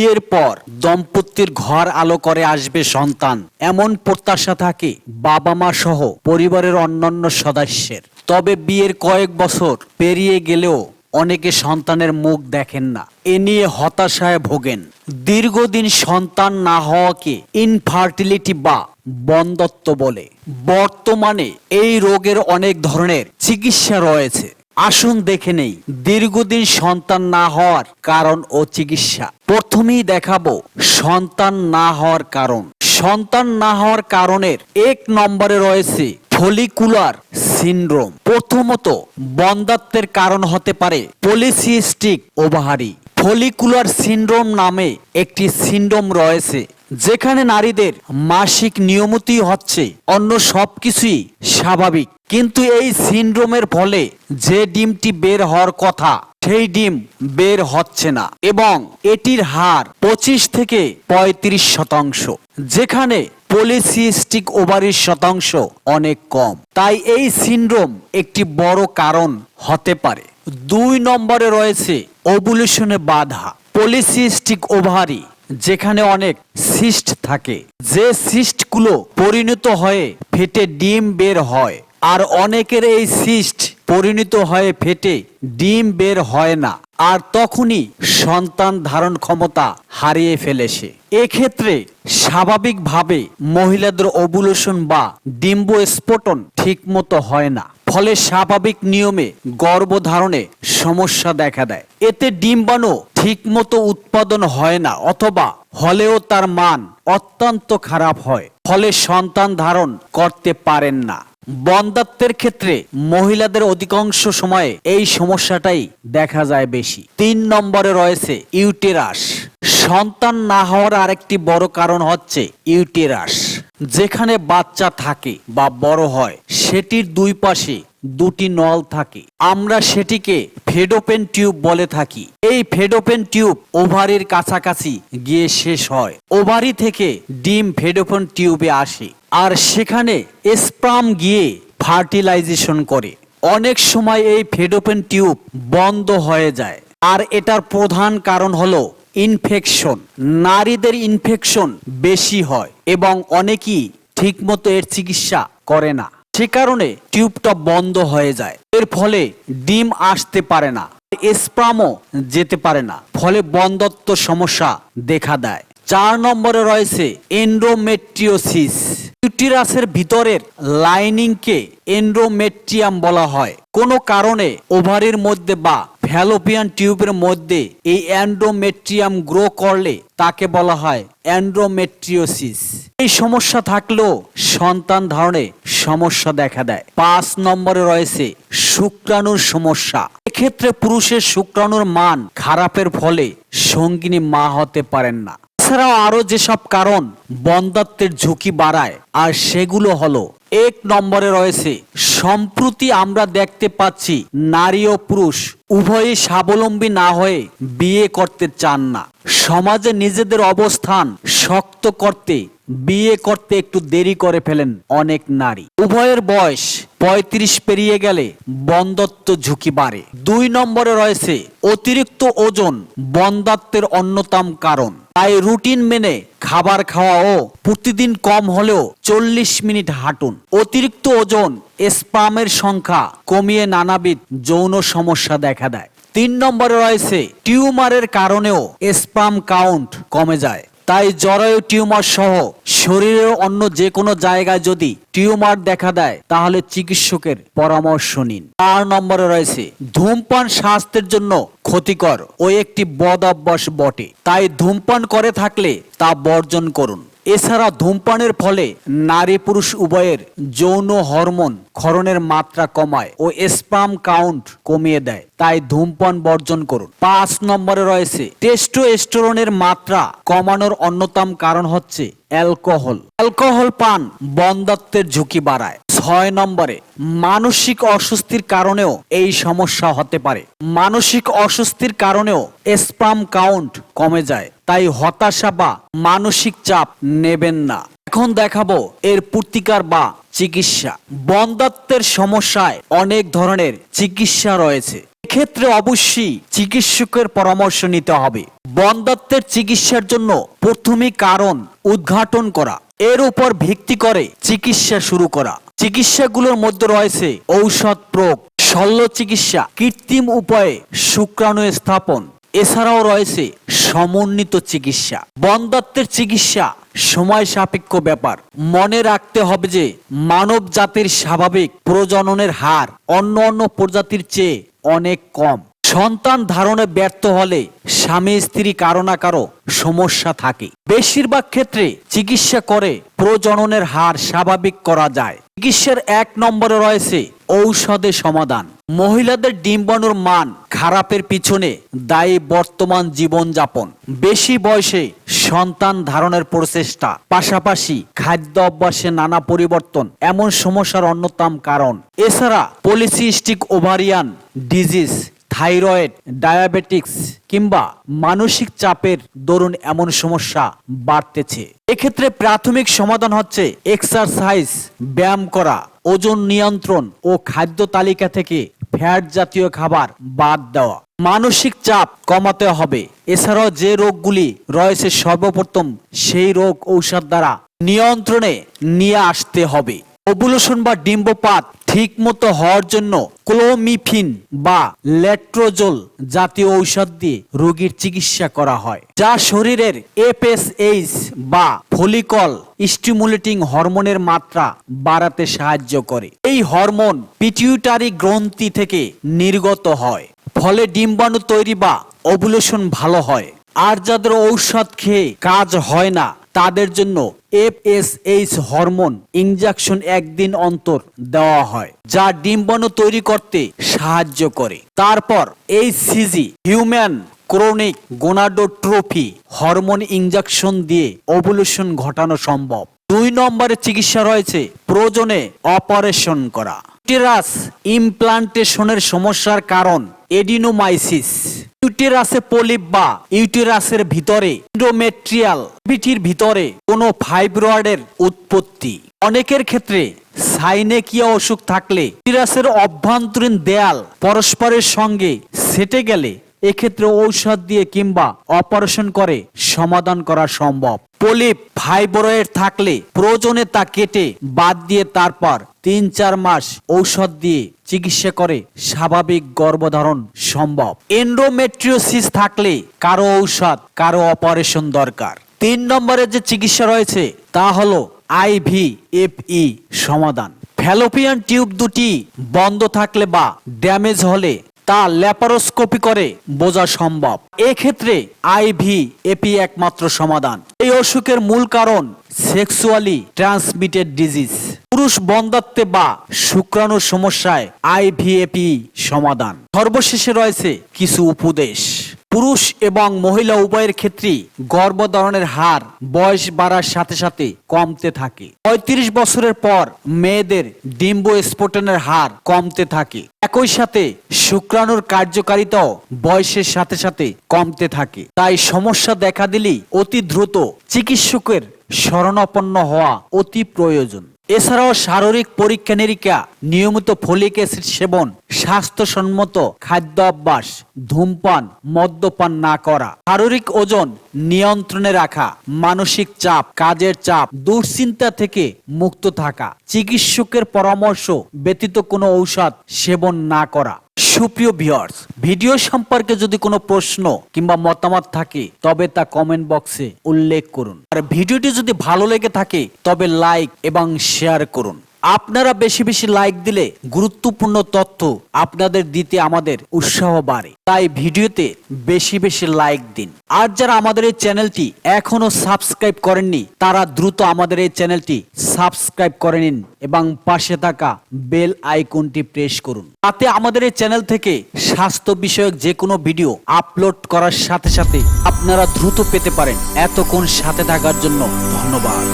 বিয়ের পর দম্পতির ঘর আলো করে আসবে সন্তান। এমন প্রত্যাশা থাকে বাবা মা সহ পরিবারের অন্যান্য সদস্যের। তবে বিয়ের কয়েক বছর পেরিয়ে গেলেও অনেকে সন্তানের মুখ দেখেন না। এ নিয়ে হতাশায় ভোগেন। দীর্ঘদিন সন্তান না হওয়াকে ইনফার্টিলিটি বা বন্ধত্ব বলে। বর্তমানে এই রোগের অনেক ধরনের চিকিৎসা রয়েছে। আসুন দেখে নেই, দীর্ঘদিন সন্তান না হওয়ার কারণ ও চিকিৎসা। প্রথমেই দেখাবো সন্তান না হওয়ার কারণ। সন্তান না হওয়ার কারণের এক নম্বরে রয়েছে ফলিকুলার সিন্ড্রোম প্রথমত বন্ধাত্বের কারণ হতে পারে পলিসিস্টিক ওভারি ফলিকুলার সিনড্রোম নামে একটি সিনড্রোম রয়েছে, যেখানে নারীদের মাসিক নিয়মিতই হচ্ছে অন্য সব কিছুই স্বাভাবিক। কিন্তু এই সিনড্রোমের ফলে যে ডিমটি বের হওয়ার কথা, সেই ডিম বের হচ্ছে না এবং এটির হার পঁচিশ থেকে পঁয়ত্রিশ শতাংশ, যেখানে পলিসিস্টিক ওভারির শতাংশ অনেক কম। তাই এই সিনড্রোম একটি বড় কারণ হতে পারে। দুই নম্বরে রয়েছে ওভুলেশনে বাধা। পলিসিস্টিক ওভারি, যেখানে অনেক সিস্ট থাকে। যে সিস্টগুলো পরিণত হয়ে ফেটে ডিম বের হয়, আর অনেকের এই সিস্ট পরিণত হয়ে ফেটে ডিম বের হয় না, আর তখনই সন্তান ধারণ ক্ষমতা হারিয়ে ফেলেছে। এক্ষেত্রে স্বাভাবিকভাবে মহিলাদের ওভুলেশন বা ডিম্বস্ফোটন ঠিকমতো হয় না। ফলে স্বাভাবিক নিয়মে, গর্ভধারণে সমস্যা দেখা দেয়। এতে ডিম্বাণু ঠিকমতো উৎপাদন হয় না অথবা হলেও তার মান অত্যন্ত খারাপ হয়, ফলে সন্তান ধারণ করতে পারেন না। বন্ধাত্বের ক্ষেত্রে মহিলাদের অধিকাংশ সময়ে এই সমস্যাটাই দেখা যায় বেশি। তিন নম্বরে রয়েছে ইউটেরাস। সন্তান না হওয়ার আরেকটি বড় কারণ হচ্ছে ইউটেরাস। যেখানে বাচ্চা থাকে বা বড় হয়, সেটির দুই পাশে দুটি নল থাকে। আমরা সেটিকে ফেডোপেন টিউব বলে থাকি। এই ফেডোপেন টিউব ওভারির কাছাকাছি গিয়ে শেষ হয়। ওভারি থেকে ডিম ফেডোপেন টিউবে আসে আর সেখানে স্প্রাম গিয়ে ফার্টিলাইজেশন করে। অনেক সময় এই ফেডোপেন টিউব বন্ধ হয়ে যায়। আর এটার প্রধান কারণ হলো ইনফেকশন নারীদের ইনফেকশন বেশি হয় এবং অনেকেই ঠিকমতো এর চিকিৎসা করে না। সে কারণে টিউবটা বন্ধ হয়ে যায়। এর ফলে ডিম আসতে পারে না স্প্রামও যেতে পারে না, ফলে বন্ধত্ব সমস্যা দেখা দেয়। চার নম্বরে রয়েছে এন্ডোমেট্রিওসিস ইউটিরাসের ভিতরের লাইনিংকে এন্ডোমেট্রিয়াম বলা হয়। কোনো কারণে ওভারির মধ্যে বা ফ্যালোপিয়ান টিউবের মধ্যে এই অ্যান্ড্রোমেট্রিয়াম গ্রো করলে তাকে বলা হয় অ্যান্ড্রোমেট্রিওসিস। এই সমস্যা থাকলেও সন্তান ধারণে সমস্যা দেখা দেয়। পাঁচ নম্বরে রয়েছে শুক্রাণুর সমস্যা। এক্ষেত্রে পুরুষের শুক্রাণুর মান খারাপের ফলে সঙ্গিনী মা হতে পারেন না। এছাড়াও আরও যেসব কারণ বন্ধাত্বের ঝুঁকি বাড়ায়, আর সেগুলো হলো, এক নম্বরে রয়েছে সম্প্রতি আমরা দেখতে পাচ্ছি নারী ও পুরুষ উভয়ই স্বাবলম্বী না হয়ে বিয়ে করতে চান না। সমাজে নিজেদের অবস্থান শক্ত করতে বিয়ে করতে একটু দেরি করে ফেলেন অনেক নারী। উভয়ের বয়স পঁয়ত্রিশ পেরিয়ে গেলে বন্ধাত্ব ঝুঁকি বাড়ে। দুই নম্বরে রয়েছে অতিরিক্ত ওজন বন্ধাত্বের অন্যতম কারণ। তাই রুটিন মেনে খাবার খাওয়া ও প্রতিদিন কম হলেও চল্লিশ মিনিট হাঁটুন। অতিরিক্ত ওজন স্পামের সংখ্যা কমিয়ে নানাবিধ যৌন সমস্যা দেখা দেয়। তিন নম্বরে রয়েছে টিউমারের কারণেও স্পাম কাউন্ট কমে যায়। তাই জরায়ু টিউমার সহ শরীরের অন্য যে কোনো জায়গায় যদি টিউমার দেখা দেয়, তাহলে চিকিৎসকের পরামর্শ নিন। চার নম্বরে রয়েছে, ধূমপান স্বাস্থ্যের জন্য ক্ষতিকর ও একটি বদ অভ্যাস বটে। তাই ধূমপান করে থাকলে তা বর্জন করুন। এছাড়া ধূমপানের ফলে নারী পুরুষ উভয়ের যৌন হরমোন ক্ষরণের মাত্রা কমায় ও স্পাম কাউন্ট কমিয়ে দেয়। তাই ধূমপান বর্জন করুন। পাঁচ নম্বরে রয়েছে, টেস্টোস্টেরনের মাত্রা কমানোর অন্যতম কারণ হচ্ছে অ্যালকোহল। অ্যালকোহল পান বন্ধাত্বের ঝুঁকি বাড়ায়। ছয় নম্বরে, মানসিক অস্বস্তির কারণেও এই সমস্যা হতে পারে। মানসিক অস্বস্তির কারণেও স্পাম কাউন্ট কমে যায়। তাই হতাশা বা মানসিক চাপ নেবেন না। এখন দেখাবো এর প্রতিকার বা চিকিৎসা। বন্ধাত্বের সমস্যায় অনেক ধরনের চিকিৎসা রয়েছে। এক্ষেত্রে অবশ্যই চিকিৎসকের পরামর্শ নিতে হবে। বন্ধাত্বের চিকিৎসার জন্য প্রথমেই কারণ উদ্ঘাটন করা। এর উপর ভিত্তি করে চিকিৎসা শুরু করা। চিকিৎসাগুলোর মধ্যে রয়েছে ঔষধ প্রয়োগ, শল্য চিকিৎসা, কৃত্রিম উপায়ে শুক্রাণু স্থাপন এছাড়াও রয়েছে সমন্বিত চিকিৎসা বন্ধাত্বের চিকিৎসা সময় সাপেক্ষ ব্যাপার। মনে রাখতে হবে যে মানব জাতির স্বাভাবিক প্রজননের হার অন্য অন্য প্রজাতির চেয়ে অনেক কম। সন্তান ধারণে ব্যর্থ হলে স্বামী স্ত্রী কারও না কারও সমস্যা থাকে। বেশিরভাগ ক্ষেত্রে চিকিৎসা করে প্রজননের হার স্বাভাবিক করা যায়। চিকিৎসার এক নম্বরে রয়েছে ঔষধে সমাধান। মহিলাদের ডিম্বাণুর মান খারাপের পিছনে দায়ী বর্তমান জীবনযাপন। বেশি বয়সে সন্তান ধারণের প্রচেষ্টা। পাশাপাশি খাদ্য অভ্যাসে নানা পরিবর্তন এমন সমস্যার অন্যতম কারণ। এছাড়া polycystic ovarian disease, thyroid, diabetics কিংবা মানসিক চাপের দরুন এমন সমস্যা বাড়তেছে। এক্ষেত্রে প্রাথমিক সমাধান হচ্ছে এক্সারসাইজ, ব্যায়াম করা, ওজন নিয়ন্ত্রণ ও খাদ্য তালিকা থেকে ফ্যাট জাতীয় খাবার বাদ দেওয়া। মানসিক চাপ কমাতে হবে। এছাড়াও যে রোগগুলি রয়েছে সর্বপ্রথম সেই রোগ ঔষধ দ্বারা নিয়ন্ত্রণে নিয়ে আসতে হবে। ওভুলেশন বা ডিম্বপাত ঠিক মতো হওয়ার জন্য ক্লোমিফিন বা লেট্রোজোল জাতীয় ঔষধ দিয়ে রোগীর চিকিৎসা করা হয়, যা শরীরের এফএসএইচ বা ফলিকল স্টিমুলেটিং হরমোনের মাত্রা বাড়াতে সাহায্য করে। এই হরমোন পিটিউটারি গ্রন্থি থেকে নির্গত হয়, ফলে ডিম্বাণু তৈরি বা ওভুলেশন ভালো হয়। আর যাদের ঔষধ খেয়ে কাজ হয় না তাদের জন্য এফএসএইচ হরমোন ইনজেকশন একদিন অন্তর দেওয়া হয়, যা ডিম্বাণু তৈরি করতে সাহায্য করে। তারপর এই CG human chronic gonadotrophin hormone injection দিয়ে ওভুলেশন ঘটানো সম্ভব। দুই নম্বরে চিকিৎসা রয়েছে প্রয়োজনে অপারেশন করা। ইউটেরাস ইমপ্লান্টেশনের সমস্যার কারণ এডিনোমাইসিস। ইউটেরাসে পলিপ বা ইউটেরাসের ভিতরে, ইন্ডোমেট্রিয়াল পিঠির ভিতরে কোনো ফাইব্রয়েডের উৎপত্তি। অনেকের ক্ষেত্রে সাইনেকিয়া অসুখ থাকলে ইউটেরাসের অভ্যন্তরীণ দেয়াল পরস্পরের সঙ্গে সেটে গেলে এক্ষেত্রে ঔষধ দিয়ে কিংবা অপারেশন করে সমাধান করা সম্ভব। পলিপ ফাইব্রয়েড থাকলে প্রয়োজনে তা কেটে বাদ দিয়ে তারপর তিন চার মাস ঔষধ দিয়ে চিকিৎসা করে স্বাভাবিক গর্ভধারণ সম্ভব। এন্ডোমেট্রিওসিস থাকলে কারও ঔষধ, কারও অপারেশন দরকার। তিন নম্বরে যে চিকিৎসা রয়েছে, তা হলো আইভি এফই সমাধান। ফ্যালোপিয়ান টিউব দুটি বন্ধ থাকলে বা ড্যামেজ হলে তা ল্যাপারোস্কোপি করে বোঝা সম্ভব। এক্ষেত্রে আইভি এপি একমাত্র সমাধান। এই অসুখের মূল কারণ সেক্সুয়ালি ট্রান্সমিটেড ডিজিজ পুরুষ বন্ধাত্বে বা শুক্রাণু সমস্যায় আইভিএপি সমাধান। সর্বশেষে রয়েছে কিছু উপদেশ। পুরুষ এবং মহিলা উভয়ের ক্ষেত্রে গর্ভধারণের হার বয়স বাড়ার সাথে সাথে কমতে থাকে। পঁয়ত্রিশ বছরের পর মেয়েদের ডিম্ব স্ফোটনের হার কমতে থাকে। একই সাথে শুক্রাণুর কার্যকারিতাও বয়সের সাথে সাথে কমতে থাকে। তাই সমস্যা দেখা দিলেই অতি দ্রুত চিকিৎসকের শরণাপন্ন হওয়া অতি প্রয়োজন। এছাড়াও শারীরিক পরীক্ষা নিরীক্ষা, নিয়মিত ফলিক অ্যাসিড সেবন, স্বাস্থ্যসম্মত খাদ্য অভ্যাস, ধূমপান, মদ্যপান না করা, শারীরিক ওজন নিয়ন্ত্রণে রাখা, মানসিক চাপ, কাজের চাপ, দুশ্চিন্তা থেকে মুক্ত থাকা, চিকিৎসকের পরামর্শ ব্যতীত কোনো ঔষধ সেবন না করা। সুপ্রিয় ভিউয়ার্স ভিডিও সম্পর্কে যদি কোনো প্রশ্ন কিংবা মতামত থাকে, তবে তা কমেন্ট বক্সে উল্লেখ করুন। আর ভিডিওটি যদি ভালো লেগে থাকে, তবে লাইক এবং শেয়ার করুন। আপনারা বেশি বেশি লাইক দিলে গুরুত্বপূর্ণ তথ্য আপনাদের দিতে আমাদের উৎসাহ বাড়ে। তাই ভিডিওতে বেশি বেশি লাইক দিন। আর যারা আমাদের এই চ্যানেলটি এখনও সাবস্ক্রাইব করেননি, তারা দ্রুত আমাদের এই চ্যানেলটি সাবস্ক্রাইব করে নিন এবং পাশে থাকা বেল আইকনটি প্রেস করুন। তাতে আমাদের এই চ্যানেল থেকে স্বাস্থ্য বিষয়ক যে কোনো ভিডিও আপলোড করার সাথে সাথে আপনারা দ্রুত পেতে পারেন। এতক্ষণ সাথে থাকার জন্য ধন্যবাদ।